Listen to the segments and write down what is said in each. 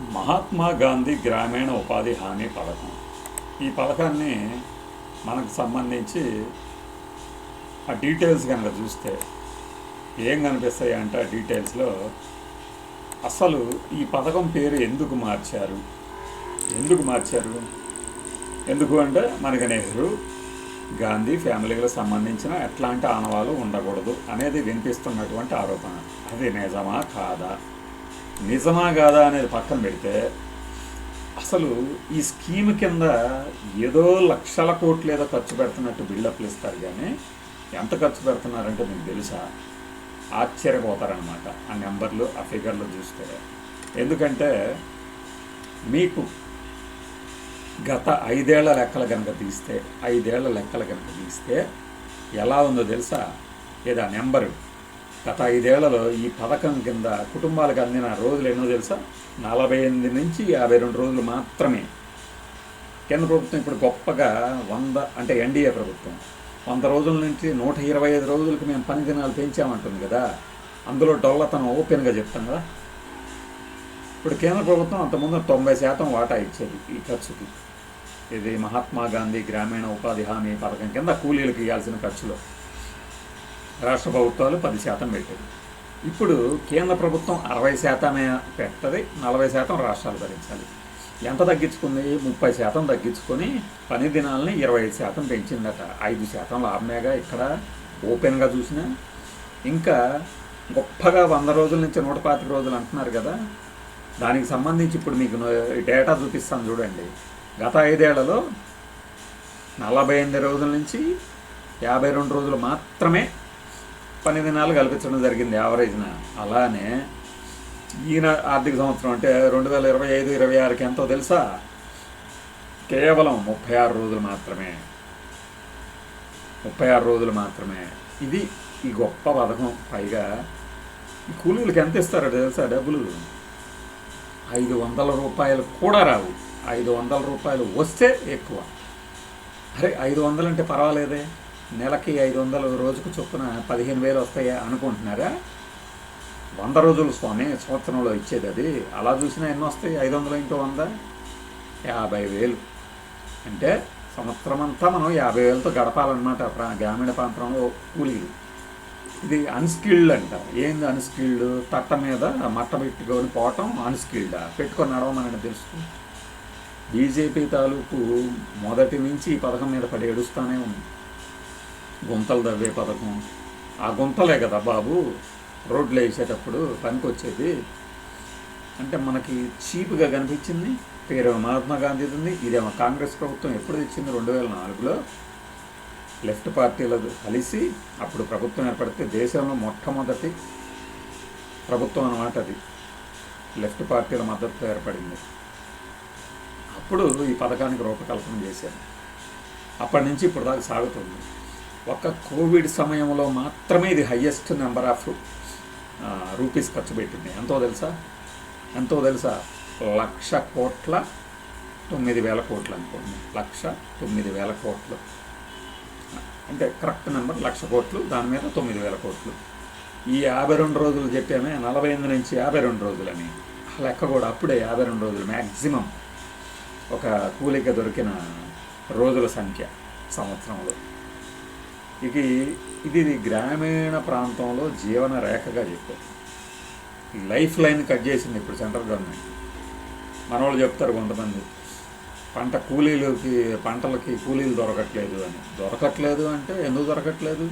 మహాత్మా గాంధీ గ్రామీణ ఉపాధి హామీ పథకం. ఈ పథకాన్ని మనకు సంబంధించి ఆ డీటెయిల్స్ కనుక చూస్తే ఏం కనిపిస్తాయి అంటే ఆ డీటెయిల్స్లో అసలు ఈ పథకం పేరు ఎందుకు మార్చారు? ఎందుకు మార్చారు? ఎందుకు అంటే మనకి నెహ్రూ గాంధీ ఫ్యామిలీలకు సంబంధించిన ఎట్లాంటి ఆనవాలు ఉండకూడదు అనేది వినిపిస్తున్నటువంటి ఆరోపణ. అది నిజమా కాదా? నిజమా కాదా అనేది పక్కన పెడితే అసలు ఈ స్కీమ్ కింద ఏదో లక్షల కోట్లు ఏదో ఖర్చు పెడుతున్నట్టు బిల్డప్లు ఇస్తారు కానీ ఎంత ఖర్చు పెడుతున్నారంటే మీకు తెలుసా? ఆశ్చర్యపోతారనమాట ఆ నెంబర్లు ఆ ఫిగర్లు చూస్తే. ఎందుకంటే మీకు గత ఐదేళ్ళ లెక్కలు కనుక తీస్తే ఐదేళ్ళ లెక్కలు కనుక తీస్తే ఎలా ఉందో తెలుసా? ఏదా నెంబరు. గత ఐదేళ్ళలో ఈ పథకం కింద కుటుంబాలకు అందిన రోజులు ఎన్నో తెలుసా? నలభై ఎనిమిది నుంచి యాభై రెండు రోజులు మాత్రమే. కేంద్ర ప్రభుత్వం ఇప్పుడు గొప్పగా వంద అంటే ఎన్డీఏ ప్రభుత్వం. వంద రోజుల నుంచి నూట ఇరవై ఐదు రోజులకి మేము పని దినాలు పెంచామంటుంది కదా. అందులో డొల్లతనం ఓపెన్గా చెప్తాం కదా. ఇప్పుడు కేంద్ర ప్రభుత్వం అంతకుముందు తొంభై శాతం వాటా ఇచ్చేది ఈ ఖర్చుకి. ఇది మహాత్మా గాంధీ గ్రామీణ ఉపాధి హామీ పథకం కింద కూలీలకు ఇవ్వాల్సిన ఖర్చులో. రాష్ట్ర ప్రభుత్వాలు పది శాతం పెట్టేది. ఇప్పుడు కేంద్ర ప్రభుత్వం అరవై శాతమే పెట్టది నలభై శాతం రాష్ట్రాలు భరించాలి. ఎంత తగ్గించుకుంది? ముప్పై శాతం తగ్గించుకొని పని దినాలని ఇరవై ఐదు శాతం పెంచిందట. ఐదు శాతం లాభమేగా ఇక్కడ ఓపెన్గా చూసినా. ఇంకా గొప్పగా వంద రోజుల నుంచి నూట పాతిక రోజులు అంటున్నారు కదా. దానికి సంబంధించి ఇప్పుడు మీకు డేటా చూపిస్తాను చూడండి. గత ఐదేళ్ళలో నలభై ఎనిమిది రోజుల నుంచి యాభై రెండు రోజులు మాత్రమే పని దినాలు కల్పించడం జరిగింది యావరేజ్న. అలానే ఈయన ఆర్థిక సంవత్సరం అంటే రెండు వేల ఇరవై ఐదు ఇరవై ఆరుకి ఎంతో తెలుసా? కేవలం ముప్పై ఆరు రోజులు మాత్రమే. ముప్పై ఆరు రోజులు మాత్రమే. ఇది ఈ గొప్ప పథకం. పైగా ఈ కూలీలకు ఎంత ఇస్తారో తెలుసా డబ్బులు? ఐదు వందల రూపాయలు కూడా రావు. ఐదు వందల రూపాయలు వస్తే ఎక్కువ. అరే ఐదు వందలు అంటే పర్వాలేదే. నెలకి ఐదు వందలు రోజుకు చొప్పున పదిహేను వేలు వస్తాయి అనుకుంటున్నారా? వంద రోజులు స్వామి సంవత్సరంలో ఇచ్చేది అది. అలా చూసినా ఎన్ని వస్తాయి? ఐదు వందలు ఇంటూ వంద? యాభై వేలు. అంటే సంవత్సరం అంతా మనం యాభై వేలతో గడపాలన్నమాట గ్రామీణ ప్రాంతంలో కూలీలు. ఇది అన్స్కిల్డ్ అంట. ఏంది అన్స్కిల్డ్? తట్ట మీద మట్ట పెట్టుకొని పోవటం అన్స్కిల్డ్? పెట్టుకొని నడవమని తెలుసు. బీజేపీ తాలూకు మొదటి నుంచి ఈ పథకం మీద పడి ఏడుస్తూనే ఉంది. గుంతలు దవ్వే పథకం. ఆ గుంతలే కదా బాబు. రోడ్లు వేసేటప్పుడు పనికి వచ్చేది అంటే మనకి చీప్గా కనిపించింది. పేరు మహాత్మా గాంధీది ఉంది ఇదేమో కాంగ్రెస్ ప్రభుత్వం ఎప్పుడు తెచ్చింది? రెండు వేల నాలుగులో. లెఫ్ట్ పార్టీలకు కలిసి అప్పుడు ప్రభుత్వం ఏర్పడితే దేశంలో మొట్టమొదటి ప్రభుత్వం అన్నమాట అది. లెఫ్ట్ పార్టీల మద్దతుతో ఏర్పడింది. అప్పుడు ఈ పథకానికి రూపకల్పన చేశారు. అప్పటి నుంచి ఇప్పుడు దాకా సాగుతుంది. ఒక్క కోవిడ్ సమయంలో మాత్రమే ఇది హయ్యెస్ట్ నెంబర్ ఆఫ్ రూపీస్ ఖర్చు పెట్టింది. ఎంతో తెలుసా? ఎంతో తెలుసా? లక్ష కోట్ల తొమ్మిది వేల కోట్లు అనుకోండి. లక్ష తొమ్మిది వేల కోట్లు. అంటే కరెక్ట్ నెంబర్ లక్ష కోట్లు దాని మీద తొమ్మిది వేల కోట్లు. ఈ యాభై రెండు రోజులు చెప్పామే నలభై ఎనిమిది నుంచి యాభై రెండు రోజులని. ఆ లెక్క కూడా అప్పుడే యాభై రెండు రోజులు మ్యాక్సిమం ఒక కూలిక దొరికిన రోజుల సంఖ్య సంవత్సరంలో. ఇది ఇది గ్రామీణ ప్రాంతంలో జీవన రేఖగా చెప్పారు ఈ లైఫ్ లైన్ కట్ చేసింది ఇప్పుడు సెంట్రల్ గవర్నమెంట్. మనవాళ్ళు చెప్తారు కొంతమంది పంట కూలీలకి పంటలకి కూలీలు దొరకట్లేదు అని. దొరకట్లేదు అంటే ఎందుకు దొరకట్లేదు?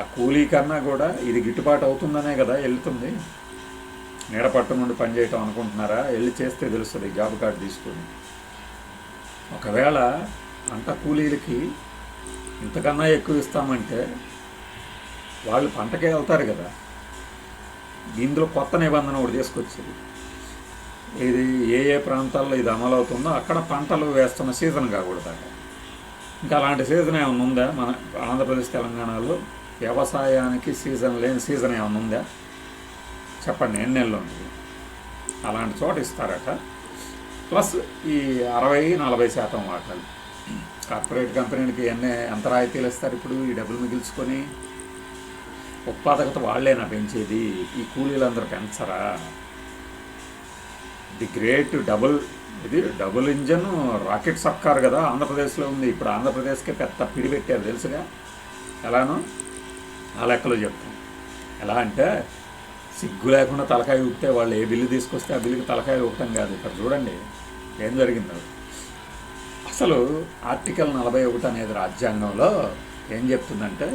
ఆ కూలీ కన్నా కూడా ఇది గిట్టుబాటు అవుతుందనే కదా వెళ్తుంది. నీడపట్టు నుండి పనిచేయటం అనుకుంటున్నారా? వెళ్ళి చేస్తే తెలుస్తుంది జాబ్ కార్డు తీసుకొని. ఒకవేళ పంట కూలీలకి ఇంతకన్నా ఎక్కువ ఇస్తామంటే వాళ్ళు పంటకే వెళ్తారు కదా. ఇందులో కొత్త నిబంధన ఒకటి తీసుకొచ్చింది ఇది ఏ ఏ ప్రాంతాల్లో ఇది అమలు అవుతుందో అక్కడ పంటలు వేస్తున్న సీజన్ కాకూడదు ఇంకా అలాంటి సీజన్ ఏమైనా ఉందా? మన ఆంధ్రప్రదేశ్ తెలంగాణలో వ్యవసాయానికి సీజన్ లేని సీజన్ ఏమైనా ఉందా? చెప్పండి ఎన్ని నెలలు ఉంది? అలాంటి చోట ఇస్తారట. ప్లస్ ఈ అరవై నలభై శాతం వాటాలు. కార్పొరేట్ కంపెనీలకి ఎన్ని ఎంత రాయితీలు ఇస్తారు ఇప్పుడు? ఈ డబ్బులు మిగిల్చుకొని ఉత్పాదకత వాళ్ళేనా పెంచేది. ఈ కూలీలందరూ పెంచరా? ది గ్రేట్ డబుల్ ఇది డబుల్ ఇంజన్ రాకెట్ సర్కార్ కదా ఆంధ్రప్రదేశ్లో ఉంది. ఇప్పుడు ఆంధ్రప్రదేశ్కే పెద్ద పిడి పెట్టారు తెలుసుగా? ఎలానో? ఆ లెక్కలో చెప్తాం. ఎలా అంటే సిగ్గు లేకుండా తలకాయ ఊపితే వాళ్ళు ఏ బిల్లు తీసుకొస్తే ఆ బిల్లుకి తలకాయ ఊపటం కాదు. ఇక్కడ చూడండి ఏం జరిగిందో. అసలు ఆర్టికల్ నలభై ఒకటి అనేది రాజ్యాంగంలో ఏం చెప్తుందంటే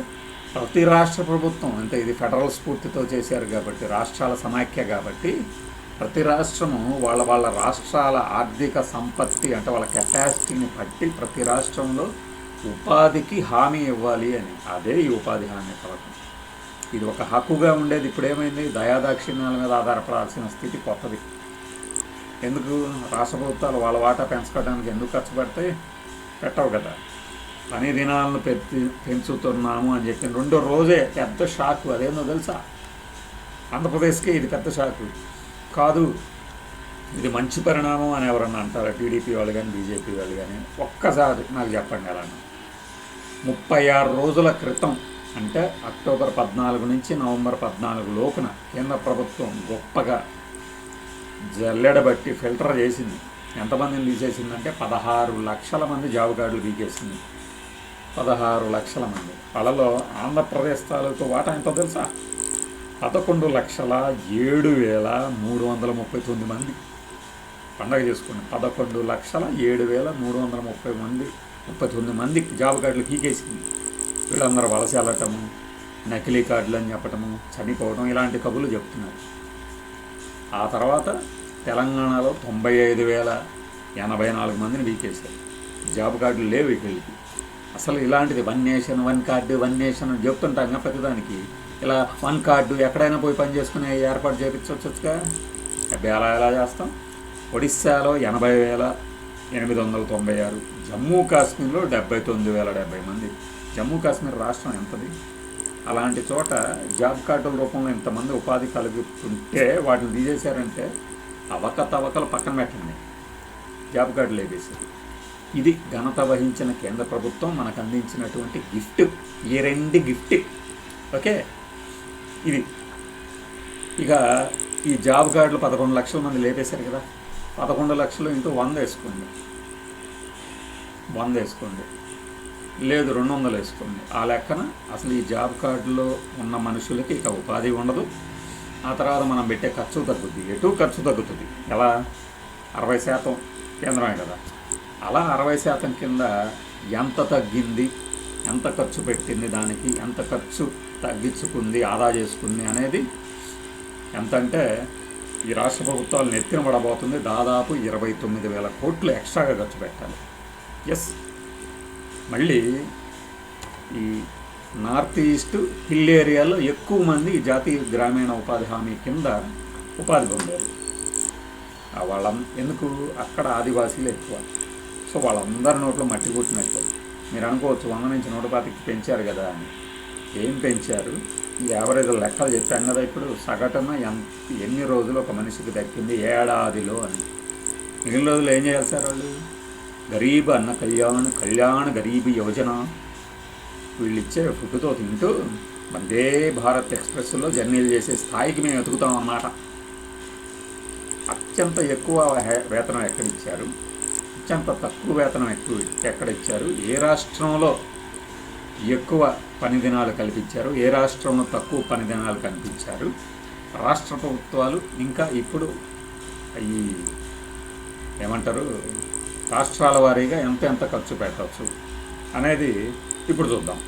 ప్రతి రాష్ట్ర ప్రభుత్వం అంటే ఇది ఫెడరల్ స్ఫూర్తితో చేశారు కాబట్టి రాష్ట్రాల సమాఖ్య కాబట్టి ప్రతి రాష్ట్రము వాళ్ళ వాళ్ళ రాష్ట్రాల ఆర్థిక సంపత్తి అంటే వాళ్ళ కెపాసిటీని బట్టి ప్రతి రాష్ట్రంలో ఉపాధికి హామీ ఇవ్వాలి అని. అదే ఈ ఉపాధి హామీ పథకం. ఇది ఒక హక్కుగా ఉండేది. ఇప్పుడు ఏమైంది దయాదాక్షిణ్యాల మీద ఆధారపడాల్సిన స్థితి కొత్తది. ఎందుకు? రాష్ట్ర ప్రభుత్వాలు వాళ్ళ వాటా పెంచుకోవడానికి ఎందుకు ఖర్చు పెడతాయి పెట్టవు కదా. పని దినాలను పెంచి పెంచుతున్నాము అని చెప్పి రెండో రోజే పెద్ద షాకు. అదేందో తెలుసా? ఆంధ్రప్రదేశ్కి ఇది పెద్ద షాకు. కాదు ఇది మంచి పరిణామం అని ఎవరన్నా అంటారా? టీడీపీ వాళ్ళు కానీ బీజేపీ వాళ్ళు కానీ? ఒక్కసారి నాకు చెప్పండి ఎలా ముప్పై ఆరు రోజుల క్రితం అంటే అక్టోబర్ పద్నాలుగు నుంచి నవంబర్ పద్నాలుగు లోపున కేంద్ర ప్రభుత్వం గొప్పగా జల్లెడబట్టి ఫిల్టర్ చేసింది. ఎంతమందిని తీసేసిందంటే పదహారు లక్షల మంది జాబ్ కార్డులు పీకేసింది. పదహారు లక్షల మంది. వాళ్ళలో ఆంధ్రప్రదేశ్ తాలూకు వాటా ఎంత తెలుసా? పదకొండు లక్షల ఏడు వేల మూడు వందల ముప్పై తొమ్మిది మంది. పండగ చేసుకుని పదకొండు లక్షల ఏడు వేల మూడు వందల ముప్పై మంది ముప్పై తొమ్మిది మంది జాబ్ కార్డులు పీకేసింది. వీళ్ళందరూ వలస వెళ్ళటము నకిలీ కార్డులు అని చెప్పటము చనిపోవడం ఇలాంటి కబుర్లు చెప్తున్నారు. ఆ తర్వాత తెలంగాణలో తొంభై ఐదు వేల ఎనభై నాలుగు మందిని వీకేశారు. జాబ్ కార్డులు లేవు వీళ్ళకి అసలు ఇలాంటిది one nation one card one nation అని చెప్తుంటాం ప్రతిదానికి. ఇలా వన్ కార్డు ఎక్కడైనా పోయి పని చేసుకునే ఏర్పాటు చేయించవచ్చుగా? ఎలా ఎలా చేస్తాం? ఒడిస్సాలో ఎనభై వేల ఎనిమిది వందల తొంభై ఆరు. జమ్మూ కాశ్మీర్లో డెబ్బై తొమ్మిది వేల డెబ్బై మంది. జమ్మూ కాశ్మీర్ రాష్ట్రం ఎంతది? అలాంటి చోట జాబ్ కార్డుల రూపంలో ఇంతమంది ఉపాధి కలుగుతుంటే వాటిని తీసేశారంటే అవకతవకలు పక్కన పెట్టండి. జాబ్ కార్డులు లేపేశారు. ఇది ఘనత వహించిన కేంద్ర ప్రభుత్వం మనకు అందించినటువంటి గిఫ్ట్. ఈ రెండు గిఫ్ట్. ఓకే? ఇది ఇక ఈ జాబ్ కార్డులు పదకొండు లక్షల మంది లేపేశారు కదా. పదకొండు లక్షలు ఇంటూ వంద వేసుకోండి. వంద వేసుకోండి. లేదు రెండు వందలు వేసుకోండి. ఆ లెక్కన అసలు ఈ జాబ్ కార్డులో ఉన్న మనుషులకి ఇక ఉపాధి ఉండదు. ఆ తర్వాత మనం పెట్టే ఖర్చు తగ్గుద్ది. ఎటు ఖర్చు తగ్గుతుంది? ఎలా? అరవై శాతం కేంద్రమే కదా. అలా అరవై శాతం కింద ఎంత తగ్గింది? ఎంత ఖర్చు పెట్టింది దానికి? ఎంత ఖర్చు తగ్గించుకుంది? ఆదా చేసుకుంది అనేది ఎంత అంటే ఈ రాష్ట్ర ప్రభుత్వాలు నెత్తిన పడబోతుంది. దాదాపు ఇరవై తొమ్మిది వేల కోట్లు ఎక్స్ట్రాగా ఖర్చు పెట్టాలి. ఎస్ మళ్ళీ ఈ నార్త్ ఈస్ట్ హిల్ ఏరియాలో ఎక్కువ మంది జాతీయ గ్రామీణ ఉపాధి హామీ కింద ఉపాధి పొందారు. వాళ్ళ ఎందుకు? అక్కడ ఆదివాసీలు ఎక్కువ. సో వాళ్ళందరి నోట్లో మట్టి కొట్టినట్టు. మీరు అనుకోవచ్చు వంద నుంచి నూట పాతికి పెంచారు కదా అని. ఏం పెంచారు? ఈ యావరేజ్ లెక్కలు చెప్పాను కదా ఇప్పుడు. సగటున ఎంత ఎన్ని రోజులు ఒక మనిషికి దక్కింది? ఏడాదిలో అని. మిగిలిన రోజులు ఏం చేయాలి సార్ వాళ్ళు? గరీబ్ అన్న కళ్యాణ్ కళ్యాణ్ గరీబ్ యోజన. వీళ్ళు ఇచ్చే ఫుడ్తో తింటూ వందే భారత్ ఎక్స్ప్రెస్లో జర్నీలు చేసే స్థాయికి మేము ఎదుగుతాం అన్నమాట. అత్యంత ఎక్కువ వేతనం ఎక్కడ ఇచ్చారు అత్యంత తక్కువ వేతనం ఎక్కువ ఎక్కడ ఇచ్చారు ఏ రాష్ట్రంలో ఎక్కువ పని దినాలు కల్పించారు? ఏ రాష్ట్రంలో తక్కువ పని దినాలు కల్పించారు? రాష్ట్ర ప్రభుత్వాలు ఇంకా ఇప్పుడు ఈ ఏమంటారు? రాష్ట్రాల వారీగా ఎంత ఎంత ఖర్చు పెట్టవచ్చు అనేది ఇప్పుడు చూద్దాం.